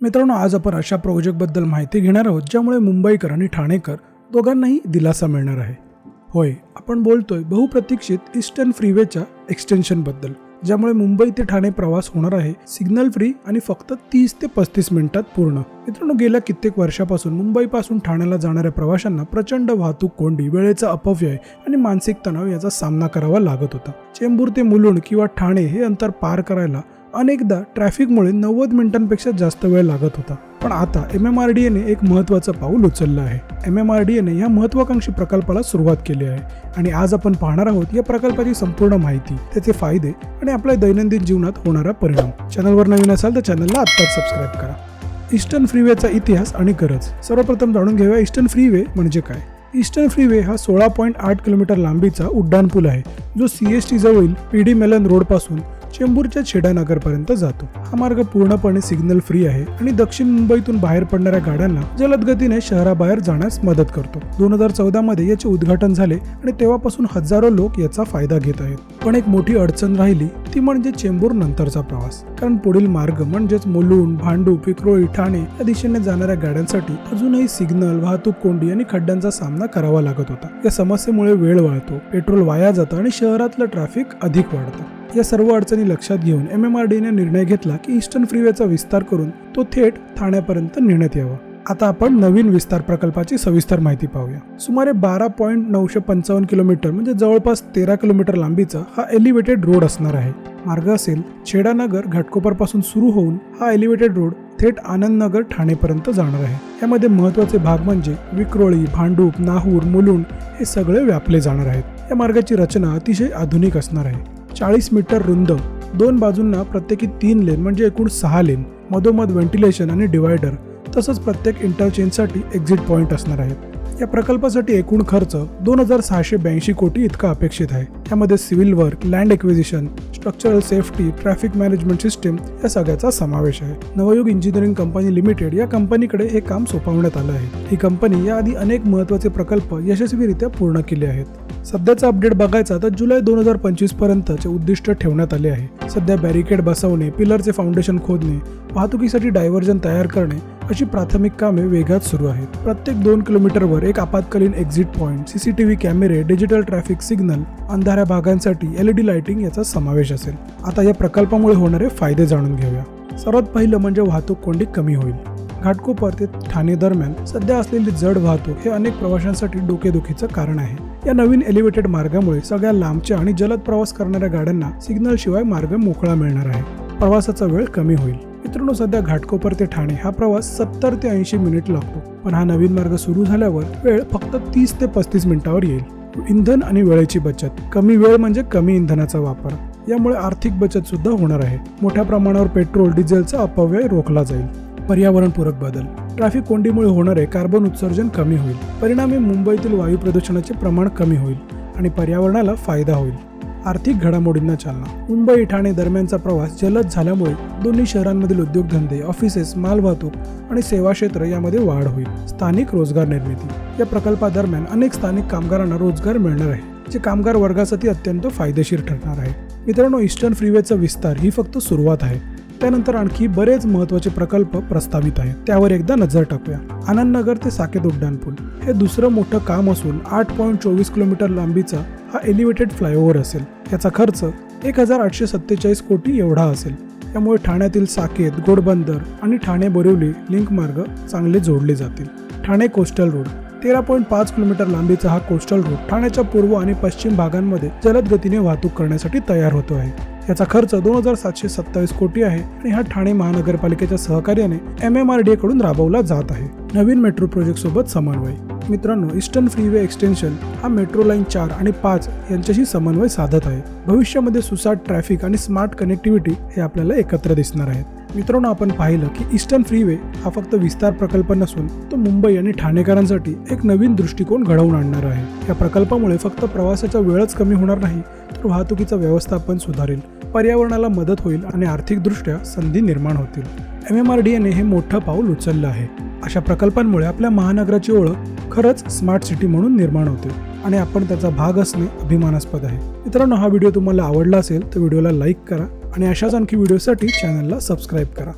मित्रांनो आज आपण अशा प्रोजेक्टबद्दल माहिती घेणार आहोत ज्यामुळे मुंबईकर आणि ठाणेकर दोघांनाही दिलासा मिळणार आहे. होय आपण बोलतोय बहुप्रतीक्षित ईस्टर्न फ्रीवेच्या एक्सटेन्शनबद्दल ज्यामुळे मुंबई ते ठाणे प्रवास होणार आहे सिग्नल फ्री आणि फक्त तीस ते पस्तीस मिनिटात पूर्ण. मित्रांनो गेल्या कित्येक वर्षापासून मुंबईपासून ठाण्याला जाणाऱ्या प्रवाशांना प्रचंड वाहतूक कोंडी वेळेचा अपव्यय आणि मानसिक तणाव याचा सामना करावा लागत होता. चेंबूर ते मुलुंड किंवा ठाणे हे अंतर पार करायला अनेकदा ट्रॅफिकमुळे नव्वद मिनिटांपेक्षा जास्त वेळ लागत होता. पण आता एम एम आर डी एने एक महत्त्वाचं पाऊल उचललं आहे. एम एम आर डी एने या महत्वाकांक्षी प्रकल्पाला सुरुवात केली आहे. आणि आज आपण पाहणार आहोत या प्रकल्पाची संपूर्ण माहिती त्याचे फायदे आणि आपल्या दैनंदिन जीवनात होणारा परिणाम. चॅनलवर नवीन असाल तर चॅनलला आत्ताच सबस्क्राईब करा. ईस्टर्न फ्रीवेचा इतिहास आणि गरज. सर्वप्रथम जाणून घेऊया ईस्टर्न फ्रीवे म्हणजे काय? ईस्टर्न फ्रीवे हा सोळा पॉईंट आठ किलोमीटर लांबीचा उड्डाणपूल आहे जो सी एस टी जवळील पी डी मेलन रोडपासून चेंबूरच्या छेडानगरपर्यंत जातो. हा मार्ग पूर्णपणे सिग्नल फ्री आहे आणि दक्षिण मुंबईतून बाहेर पडणाऱ्या गाड्यांना जलद गतीने शहराबाहेर जाण्यास मदत करतो. दोन हजार चौदा मध्ये याचे उद्घाटन झाले आणि तेव्हापासून हजारो लोक याचा फायदा घेत आहेत. पण एक मोठी अडचण राहिली ती म्हणजे चेंबूर नंतरचा प्रवास. कारण पुढील मार्ग म्हणजेच मुलुंड भांडू पिकरोळी ठाणे या दिशेने जाणाऱ्या गाड्यांसाठी अजूनही सिग्नल वाहतूक कोंडी आणि खड्ड्यांचा सामना करावा लागत होता. या समस्येमुळे वेळ वाळतो पेट्रोल वाया जातं आणि शहरातलं ट्रॅफिक अधिक वाढतं. या सर्व अडचणी लक्षात घेऊन एम एम आर डीने निर्णय घेतला की ईस्टर्न फ्रीवेचा विस्तार करून तो थेट ठाण्यापर्यंत नेण्यात यावा. आता आपण नवीन विस्तार प्रकल्पाची सविस्तर माहिती पाहूया. सुमारे बारा पॉईंट नऊशे पंचावन्न किलोमीटर म्हणजे जवळपास तेरा किलोमीटर लांबीचा हा एलिव्हेटेड रोड असणार आहे. मार्ग असेल छेडानगर घाटकोपरपासून सुरू होऊन हा एलिव्हेटेड रोड थेट आनंदनगर ठाणेपर्यंत जाणार आहे. यामध्ये महत्त्वाचे भाग म्हणजे विक्रोळी भांडूप नाहूर मुलुंड हे सगळे व्यापले जाणार आहेत. या मार्गाची रचना अतिशय आधुनिक असणार आहे. चाळीस मीटर रुंद दोन बाजूंना प्रत्येकी तीन लेन म्हणजे एकूण सहा लेन मधोमध व्हेंटिलेशन आणि डिवायडर तसंच प्रत्येक इंटरचेंजसाठी एक्झिट पॉईंट असणार आहेत. या प्रकल्पासाठी एकूण खर्च दोन हजार सहाशे ब्याऐंशी कोटी इतका अपेक्षित आहे. यामध्ये civil work land acquisition structural safety traffic management system या सगळ्याचा समावेश आहे. नवयुग इंजिनिअरिंग कंपनी लिमिटेड या कंपनीकडे हे काम सोपवण्यात आलं आहे. ही कंपनी याआधी अनेक महत्त्वाचे प्रकल्प यशस्वीरित्या पूर्ण केले आहेत. सध्याचा अपडेट बघायचा तर जुलै दोन हजार पंचवीस पर्यंतचे उद्दिष्ट ठेवण्यात आले आहे. सध्या बॅरिकेड बसवणे पिलरचे फाउंडेशन खोदणे वाहतुकीसाठी डायव्हर्जन तयार करणे अशी प्राथमिक कामे वेगात सुरू आहेत. प्रत्येक दोन किलोमीटरवर एक आपत्कालीन एक्झिट पॉईंट सीसीटीव्ही कॅमेरे डिजिटल ट्रॅफिक सिग्नल अंधाऱ्या भागांसाठी एलईडी लाइटिंग याचा समावेश असेल. आता या प्रकल्पामुळे होणारे फायदे जाणून घेऊया. सर्वात पहिलं म्हणजे वाहतूक कोंडी कमी होईल. घाटकोपर ते ठाणे दरम्यान सध्या असलेली जड वाहतूक हे अनेक प्रवाशांसाठी डोकेदुखीचं कारण आहे. या नवीन एलिव्हेटेड मार्गामुळे सगळ्या लांबच्या आणि जलद प्रवास करणाऱ्या गाड्यांना सिग्नल शिवाय मार्ग मोकळा मिळणार आहे. प्रवासाचा वेळ कमी होईल. मित्रांनो सध्या घाटकोपर ते ठाणे हा प्रवास सत्तर ते ऐंशी मिनिट लागतो. पण हा नवीन मार्ग सुरू झाल्यावर वेळ फक्त तीस ते पस्तीस मिनिटावर येईल. इंधन आणि वेळेची बचत. कमी वेळ म्हणजे कमी इंधनाचा वापर. यामुळे आर्थिक बचत सुद्धा होणार आहे. मोठ्या प्रमाणावर पेट्रोल डिझेलचा अपव्यय रोखला जाईल. पर्यावरणपूरक बदल. ट्रॅफिक कोंडीमुळे होणारे कार्बन उत्सर्जन कमी होईल. परिणामी मुंबईतील वायू प्रदूषणाचे प्रमाण कमी होईल आणि पर्यावरणाला फायदा होईल. आर्थिक घडामोडींना चालना. मुंबई ठाणे दरम्यानचा प्रवास जलद झाल्यामुळे दोन्ही शहरांमधील उद्योगधंदे ऑफिसेस मालवाहतूक आणि सेवा क्षेत्र यामध्ये वाढ होईल. स्थानिक रोजगार निर्मिती. या प्रकल्पादरम्यान अनेक स्थानिक कामगारांना रोजगार मिळणार आहे जे कामगार वर्गासाठी अत्यंत फायदेशीर ठरणार आहे. मित्रांनो ईस्टर्न फ्रीवेचा विस्तार ही फक्त सुरुवात आहे. त्यानंतर आणखी बरेच महत्त्वाचे प्रकल्प प्रस्तावित आहेत. त्यावर एकदा नजर टाकूया. आनंदनगर ते साकेत उड्डाणपूल. हे दुसरं मोठं काम असून आठ पॉईंट चोवीस किलोमीटर लांबीचा हा एलिव्हेटेड फ्लायओव्हर असेल. याचा खर्च एक हजार आठशे सत्तेचाळीस कोटी एवढा असेल. त्यामुळे ठाण्यातील साकेत गोडबंदर आणि ठाणे बोरिवली लिंक मार्ग चांगले जोडले जातील. ठाणे कोस्टल रोड तेरा पॉईंट पाच किलोमीटर लांबीचा हा कोस्टल रोड ठाण्याच्या पूर्व आणि पश्चिम भागांमध्ये जलद गतीने वाहतूक करण्यासाठी तयार होतो आहे. याचा खर्च दोन हजार सातशे सत्तावीस कोटी आहे आणि हा ठाणे महानगरपालिकेच्या सहकार्याने एम एम आर डी कडून राबवला जात आहे. नवीन मेट्रो प्रोजेक्ट सोबत समन्वय. मित्रांनो ईस्टर्न फ्रीवे एक्सटेन्शन हा मेट्रो लाईन चार आणि पाच यांच्याशी समन्वय साधत आहे. भविष्यामध्ये सुसाट ट्रॅफिक आणि स्मार्ट कनेक्टिव्हिटी हे आपल्याला एकत्र दिसणार आहेत. मित्रांनो आपण पाहिलं की ईस्टर्न फ्रीवे हा फक्त विस्तार प्रकल्प नसून तो मुंबई आणि ठाणेकरांसाठी एक नवीन दृष्टिकोन घडवून आणणार आहे. या प्रकल्पामुळे फक्त प्रवासाचा वेळच कमी होणार नाही तर वाहतुकीचं व्यवस्थापन सुधारेल पर्यावरणाला मदत होईल आणि आर्थिकदृष्ट्या संधी निर्माण होतील. एम एम आर डी एने हे मोठं पाऊल उचललं आहे. अशा प्रकल्पांमुळे आपल्या महानगराची ओळख खरंच स्मार्ट सिटी म्हणून निर्माण होते आणि आपण त्याचा भाग असणे अभिमानास्पद आहे. मित्रांनो हा व्हिडिओ तुम्हाला आवडला असेल तर व्हिडिओला लाईक करा आणि अशाच आणखी व्हिडिओसाठी चॅनलला सबस्क्राईब करा.